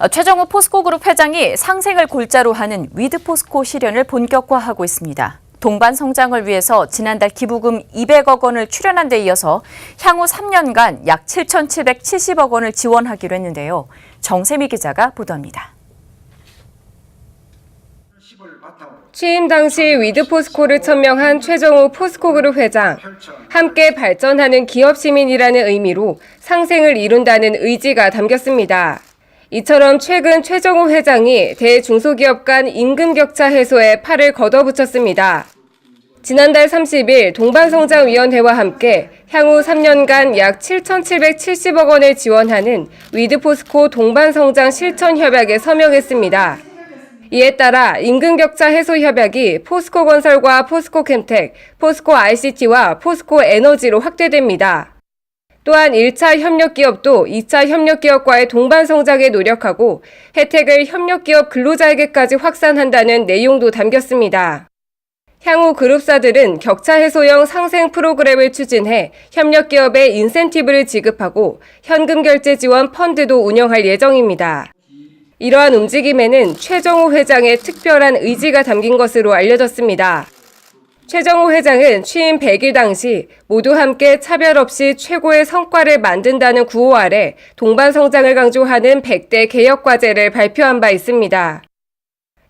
어, 최정우 포스코그룹 회장이 상생을 골자로 하는 위드포스코 실현을 본격화하고 있습니다. 동반 성장을 위해서 지난달 기부금 200억 원을 출연한 데 이어서 향후 3년간 약 7,770억 원을 지원하기로 했는데요. 정세미 기자가 보도합니다. 취임 당시 위드포스코를 천명한 최정우 포스코그룹 회장. 함께 발전하는 기업 시민이라는 의미로 상생을 이룬다는 의지가 담겼습니다. 이처럼 최근 최정우 회장이 대중소기업 간 임금 격차 해소에 팔을 걷어붙였습니다. 지난달 30일 동반성장위원회와 함께 향후 3년간 약 7,770억 원을 지원하는 위드포스코 동반성장 실천 협약에 서명했습니다. 이에 따라 임금 격차 해소 협약이 포스코 건설과 포스코 캠텍, 포스코 ICT와 포스코 에너지로 확대됩니다. 또한 1차 협력기업도 2차 협력기업과의 동반 성장에 노력하고 혜택을 협력기업 근로자에게까지 확산한다는 내용도 담겼습니다. 향후 그룹사들은 격차 해소형 상생 프로그램을 추진해 협력기업에 인센티브를 지급하고 현금 결제 지원 펀드도 운영할 예정입니다. 이러한 움직임에는 최정우 회장의 특별한 의지가 담긴 것으로 알려졌습니다. 최정우 회장은 취임 100일 당시 모두 함께 차별 없이 최고의 성과를 만든다는 구호 아래 동반 성장을 강조하는 100대 개혁 과제를 발표한 바 있습니다.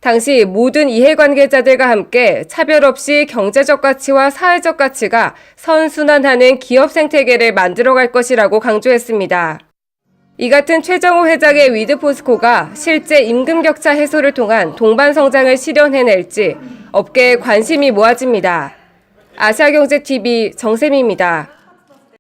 당시 모든 이해관계자들과 함께 차별 없이 경제적 가치와 사회적 가치가 선순환하는 기업 생태계를 만들어갈 것이라고 강조했습니다. 이 같은 최정호 회장의 위드포스코가 실제 임금 격차 해소를 통한 동반 성장을 실현해낼지 업계에 관심이 모아집니다. 아시아경제TV 정세미입니다.